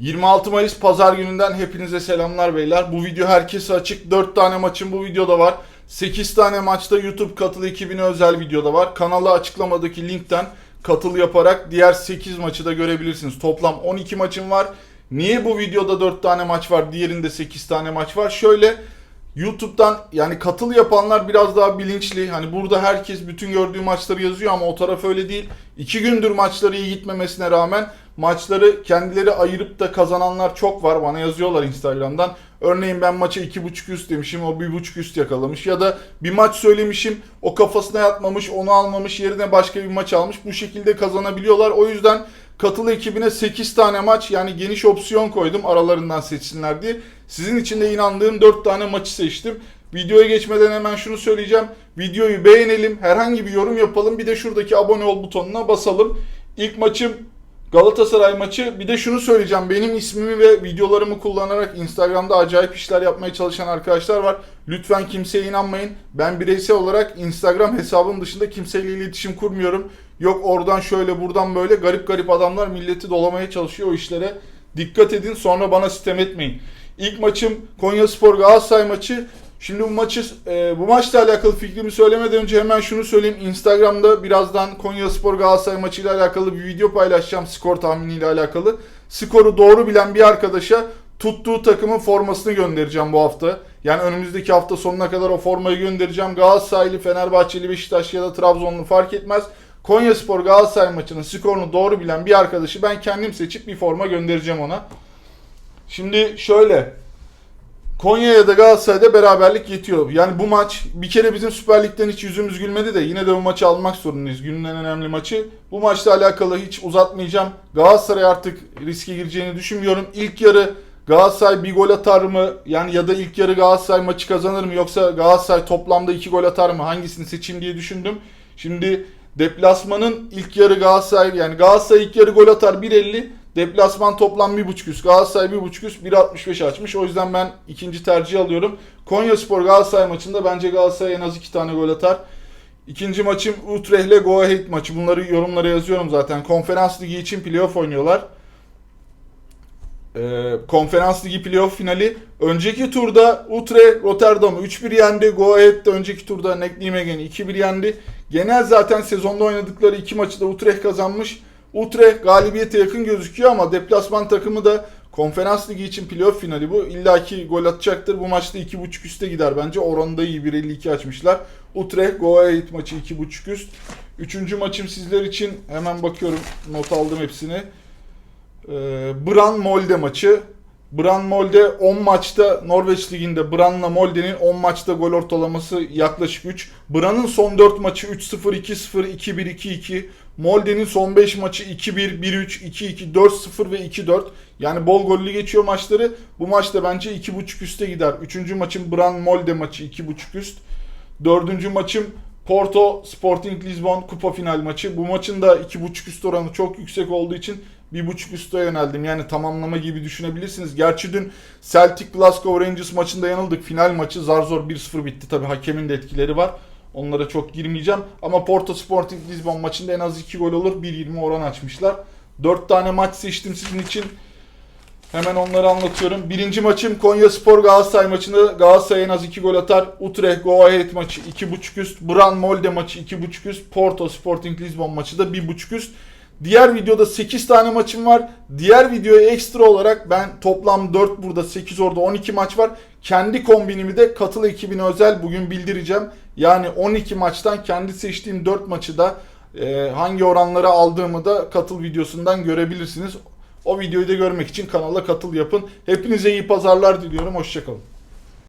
26 Mayıs Pazar gününden hepinize selamlar beyler. Bu video herkese açık. 4 tane maçın bu videoda var. 8 tane maçta YouTube katıl ekibine özel videoda var. Kanala açıklamadaki linkten katıl yaparak diğer 8 maçı da görebilirsiniz. Toplam 12 maçım var. Niye bu videoda 4 tane maç var, diğerinde 8 tane maç var? Şöyle YouTube'dan yani katıl yapanlar biraz daha bilinçli. Hani burada herkes bütün gördüğü maçları yazıyor ama o taraf öyle değil. İki gündür maçları iyi gitmemesine rağmen maçları kendileri ayırıp da kazananlar çok var. Bana yazıyorlar Instagram'dan. Örneğin ben maça 2.5 üst demişim o 1.5 üst yakalamış. Ya da bir maç söylemişim o kafasına yatmamış onu almamış yerine başka bir maç almış. Bu şekilde kazanabiliyorlar. O yüzden katıl ekibine 8 tane maç yani geniş opsiyon koydum aralarından seçsinler diye. Sizin için de inandığım 4 tane maçı seçtim. Videoya geçmeden hemen şunu söyleyeceğim. Videoyu beğenelim, herhangi bir yorum yapalım. Bir de şuradaki abone ol butonuna basalım. İlk maçım Galatasaray maçı. Bir de şunu söyleyeceğim. Benim ismimi ve videolarımı kullanarak Instagram'da acayip işler yapmaya çalışan arkadaşlar var. Lütfen kimseye inanmayın. Ben bireysel olarak Instagram hesabım dışında kimseyle iletişim kurmuyorum. Yok oradan şöyle buradan böyle garip garip adamlar milleti dolamaya çalışıyor o işlere. Dikkat edin sonra bana sitem etmeyin. İlk maçım Konya Spor Galatasaray maçı. Şimdi bu maçı e, bu maçla alakalı fikrimi söylemeden önce hemen şunu söyleyeyim. Instagram'da birazdan Konya Spor Galatasaray maçıyla alakalı bir video paylaşacağım skor tahminiyle alakalı. Skoru doğru bilen bir arkadaşa tuttuğu takımın formasını göndereceğim bu hafta. Yani önümüzdeki hafta sonuna kadar o formayı göndereceğim. Galatasaraylı, Fenerbahçeli, Beşiktaş ya da Trabzonlu fark etmez. Konya Spor Galatasaray maçının skorunu doğru bilen bir arkadaşı ben kendim seçip bir forma göndereceğim ona. Şimdi şöyle Konya ya da Galatasaray'da beraberlik yetiyor. Yani bu maç bir kere bizim Süper Lig'den hiç yüzümüz gülmedi de yine de bu maçı almak zorundayız. Günün en önemli maçı. Bu maçla alakalı hiç uzatmayacağım. Galatasaray artık riske gireceğini düşünmüyorum. İlk yarı Galatasaray bir gol atar mı? Yani ya da ilk yarı Galatasaray maçı kazanır mı? Yoksa Galatasaray toplamda iki gol atar mı? Hangisini seçeyim diye düşündüm. Şimdi deplasmanın ilk yarı Galatasaray yani Galatasaray ilk yarı gol atar 1.50. Deplasman toplam 1.5 üst. Galatasaray 1.5 üst 1.65 açmış. O yüzden ben ikinci tercih alıyorum. Konya Spor Galatasaray maçında bence Galatasaray en az 2 tane gol atar. İkinci maçım Utrecht'le Go Ahead maçı. Bunları yorumlara yazıyorum zaten. Konferans Ligi için playoff oynuyorlar. Ee, Konferans Ligi playoff finali. Önceki turda Utrecht Rotterdam'ı 3-1 yendi. Go Ahead de önceki turda Nijmegen'i 2-1 yendi. Genel zaten sezonda oynadıkları iki maçı da Utrecht kazanmış. Utrecht galibiyete yakın gözüküyor ama deplasman takımı da Konferans Ligi için playoff finali bu. İlla ki gol atacaktır. Bu maçta 2.5 üste gider bence. Oranı da iyi 1.52 açmışlar. Utrecht Go Ahead maçı 2.5 üst. Üçüncü maçım sizler için hemen bakıyorum. Not aldım hepsini. Ee, Bran Molde maçı. Bran Molde 10 maçta Norveç Ligi'nde Bran'la Molde'nin 10 maçta gol ortalaması yaklaşık 3. Bran'ın son 4 maçı 3-0, 2-0, 2-1, 2-2. Molde'nin son 5 maçı 2-1, 1-3, 2-2, 4-0 ve 2-4. Yani bol gollü geçiyor maçları. Bu maçta bence 2.5 üste gider. Üçüncü maçım Bran Molde maçı 2.5 üst. Dördüncü maçım Porto Sporting Lisbon kupa final maçı. Bu maçın da 2.5 üst oranı çok yüksek olduğu için 1.5 üste yöneldim. Yani tamamlama gibi düşünebilirsiniz. Gerçi dün Celtic Glasgow Rangers maçında yanıldık. Final maçı zar zor 1-0 bitti. Tabi hakemin de etkileri var. Onlara çok girmeyeceğim. Ama Porto Sporting Lisbon maçında en az 2 gol olur. 1.20 oran açmışlar. 4 tane maç seçtim sizin için. Hemen onları anlatıyorum. Birinci maçım Konya Spor Galatasaray maçında Galatasaray en az 2 gol atar. Utrecht Go Ahead maçı 2.5 üst. Bran Molde maçı 2.5 üst. Porto Sporting Lisbon maçı da 1.5 üst. Diğer videoda 8 tane maçım var. Diğer videoya ekstra olarak ben toplam 4 burada 8 orada 12 maç var. Kendi kombinimi de katıl ekibine özel bugün bildireceğim. Yani 12 maçtan kendi seçtiğim 4 maçı da e, hangi oranları aldığımı da katıl videosundan görebilirsiniz. O videoyu da görmek için kanala katıl yapın. Hepinize iyi pazarlar diliyorum. Hoşçakalın.